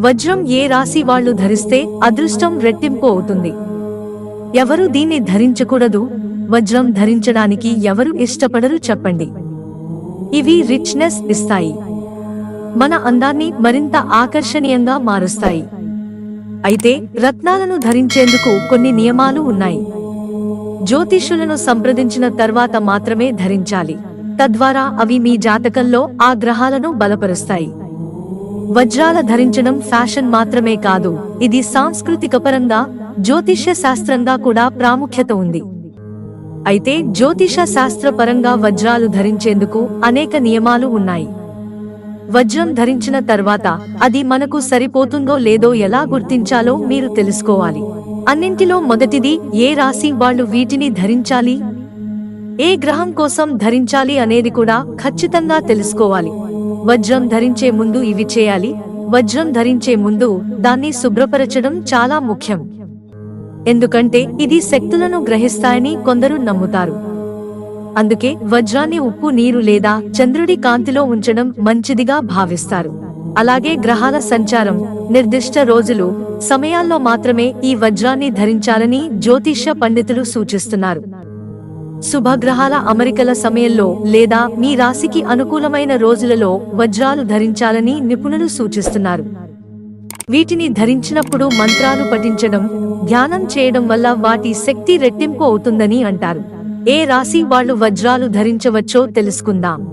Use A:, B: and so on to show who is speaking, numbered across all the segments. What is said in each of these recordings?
A: వజ్రం ఏ రాశి వాళ్ళు ధరిస్తే అదృష్టం రెట్టింపు అవుతుంది. ఎవరు దీన్ని ధరించకూడదు? వజ్రం ధరించడానికి ఎవరు ఇష్టపడరు చెప్పండి. ఇవి రిచ్నెస్ ఇస్తాయి. మన అందాన్ని మరింత ఆకర్షణీయంగా మారుస్తాయి. అయితే రత్నాలను ధరించేందుకు కొన్ని నియమాలు ఉన్నాయి. జ్యోతిష్యులను సంప్రదించిన తర్వాత మాత్రమే ధరించాలి. తద్వారా అవి మీ జాతకంలో ఆ గ్రహాలను బలపరుస్తాయి. వజ్రాల ధరించడం ఫ్యాషన్ మాత్రమే కాదు ఇది సాంస్కృతిక పరంగా జ్యోతిష్య శాస్త్రంగా కూడా ప్రాముఖ్యత ఉంది. అయితే జ్యోతిష శాస్త్ర పరంగా వజ్రాలు ధరించేందుకు అనేక నియమాలు ఉన్నాయి. వజ్రం ధరించిన తర్వాత అది మనకు సరిపోతుందో లేదో ఎలా గుర్తించాలో మీరు తెలుసుకోవాలి. అన్నింటిలో మొదటిది ఏ రాశి వాళ్ళు వీటిని ధరించాలి? ఏ గ్రహం కోసం ధరించాలి అనేది కూడా ఖచ్చితంగా తెలుసుకోవాలి. వజ్రం ధరించే ముందు ఇవి చేయాలి. వజ్రం ధరించే ముందు దాన్ని శుభ్రపరచడం చాలా ముఖ్యం. ఎందుకంటే ఇది శక్తులను గ్రహిస్తాయని కొందరు నమ్ముతారు. అందుకే వజ్రాన్ని ఉప్పు నీరు లేదా చంద్రుడి కాంతిలో ఉంచడం మంచిదిగా భావిస్తారు. అలాగే గ్రహాల సంచారం నిర్దిష్ట రోజులు సమయాల్లో మాత్రమే ఈ వజ్రాన్ని ధరించాలని జ్యోతిష్య పండితులు సూచిస్తున్నారు. శుభగ్రహాల అమరికల సమయంలో లేదా మీ రాశికి అనుకూలమైన రోజులలో వజ్రాలు ధరించాలని నిపుణులు సూచిస్తున్నారు. వీటిని ధరించినప్పుడు మంత్రాలు పఠించడం ధ్యానం చేయడం వల్ల వాటి శక్తి రెట్టింపు అవుతుందని అంటారు. ఏ రాశి వాళ్ళు వజ్రాలు ధరించవచ్చో తెలుసుకుందాం.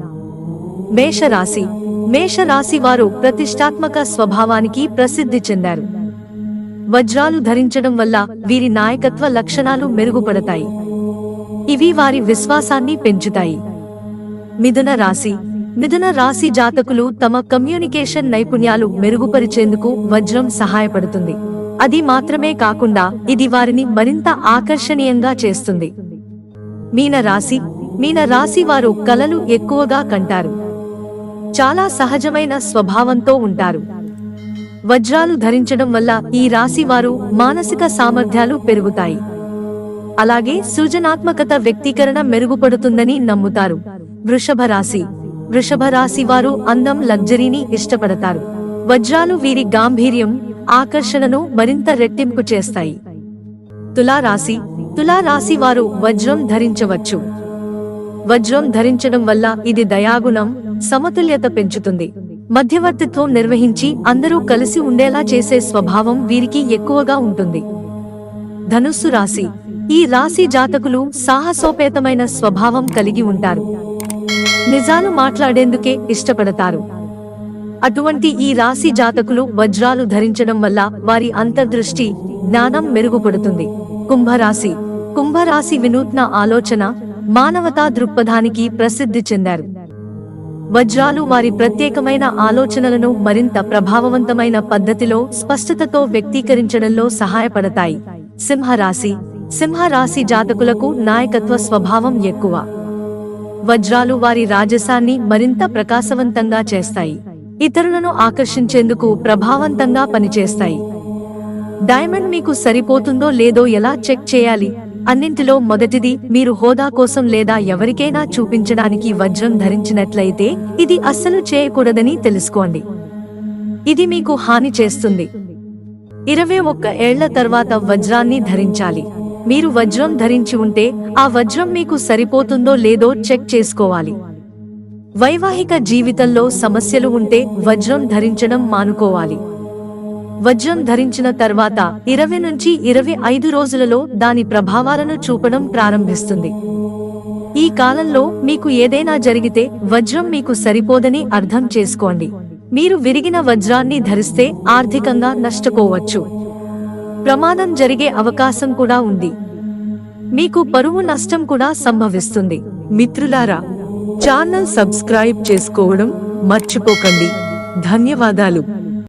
A: మేషరాశి. మేషరాశి వారు ప్రతిష్టాత్మక స్వభావానికి ప్రసిద్ధి చెందారు. వజ్రాలు ధరించడం వల్ల వీరి నాయకత్వ లక్షణాలు మెరుగుపడతాయి. ఇవి వారి విశ్వాసాన్ని పెంచుతాయి. మిథున రాశి. మిథున రాశి జాతకులు తమ కమ్యూనికేషన్ నైపుణ్యాలు మెరుగుపరిచేందుకు వజ్రం సహాయపడుతుంది. అది మాత్రమే కాకుండా ఇది వారిని మరింత ఆకర్షణీయంగా చేస్తుంది. మీన రాశి. మీన రాశి వారు కలలు ఎక్కువగా కంటారు. చాలా సహజమైన స్వభావంతో ఉంటారు. వజ్రాలు ధరించడం వల్ల ఈ రాశి వారు మానసిక సామర్థ్యాలు పెరుగుతాయి. అలాగే సృజనాత్మకత వ్యక్తీకరణ మెరుగుపడుతుందని నమ్ముతారు. వృషభ రాశి. వృషభ రాశి వారు అందం లగ్జరీని ఇష్టపడతారు. వజ్రాలు వీరి గాంభీర్యం ఆకర్షణను మరింత రెట్టింపు చేస్తాయి. తులా రాశి తులా రాశి వారు వజ్రం ధరించవచ్చు. వజ్రం ధరించడం వల్ల ఇది దయాగుణం సమతుల్యత పెంచుతుంది. మధ్యవర్తిత్వం నిర్వహించి అందరూ కలిసి ఉండేలా చేసే స్వభావం వీరికి ఎక్కువగా ఉంటుంది. ధనుస్సు రాశి. ఈ రాశి జాతకులు సాహసోపేతమైన స్వభావం కలిగి ఉంటారు. నిజాలు మాట్లాడేందుకే ఇష్టపడతారు. అటువంటి ఈ రాశి జాతకులు వజ్రాలు ధరించడం వల్ల వారి అంతర్దృష్టి జ్ఞానం మెరుగుపడుతుంది. కుంభరాశి. కుంభరాశి వినూత్న ఆలోచన మానవతా దృక్పథానికి ప్రసిద్ధి చెందారు. వజ్రాలు వారి ప్రత్యేకమైన ఆలోచనలను మరింత ప్రభావవంతమైన పద్ధతిలో స్పష్టతతో వ్యక్తీకరించడంలో సహాయపడతాయి. సింహరాశి. సింహరాశి జాతకులకు నాయకత్వ స్వభావం ఎక్కువ. వజ్రాలు వారి రాజసాన్ని మరింత ప్రకాశవంతంగా చేస్తాయి. ఇతరులను ఆకర్షించేందుకు ప్రభావవంతంగా పనిచేస్తాయి. డైమండ్ మీకు సరిపోతుందో లేదో ఎలా చెక్ చేయాలి? అన్నింటిలో మొదటిది మీరు హోదా కోసం లేదా ఎవరికైనా చూపించడానికి వజ్రం ధరించినట్లయితే ఇది అస్సలు చేయకూడదని తెలుసుకోండి. ఇది మీకు హాని చేస్తుంది. ఇరవై ఒక్క ఏళ్ళ తర్వాత వజ్రాన్ని ధరించాలి. మీరు వజ్రం ధరించి ఉంటే ఆ వజ్రం మీకు సరిపోతుందో లేదో చెక్ చేసుకోవాలి. వైవాహిక జీవితంలో సమస్యలు ఉంటే వజ్రం ధరించడం మానుకోవాలి. వజ్రం ధరించిన తర్వాత ఇరవై నుంచి ఇరవై ఐదు రోజులలో దాని ప్రభావాలను చూపడం ప్రారంభిస్తుంది. ఈ కాలంలో మీకు ఏదైనా జరిగితే వజ్రం మీకు సరిపోదని అర్థం చేసుకోండి. మీరు విరిగిన వజ్రాన్ని ధరిస్తే ఆర్థికంగా నష్టపోవచ్చు. ప్రమాదం జరిగే అవకాశం కూడా ఉంది. మీకు పరువు నష్టం కూడా సంభవిస్తుంది. మిత్రులారా ఛానల్ సబ్స్క్రైబ్ చేసుకోవడం మర్చిపోకండి. ధన్యవాదాలు.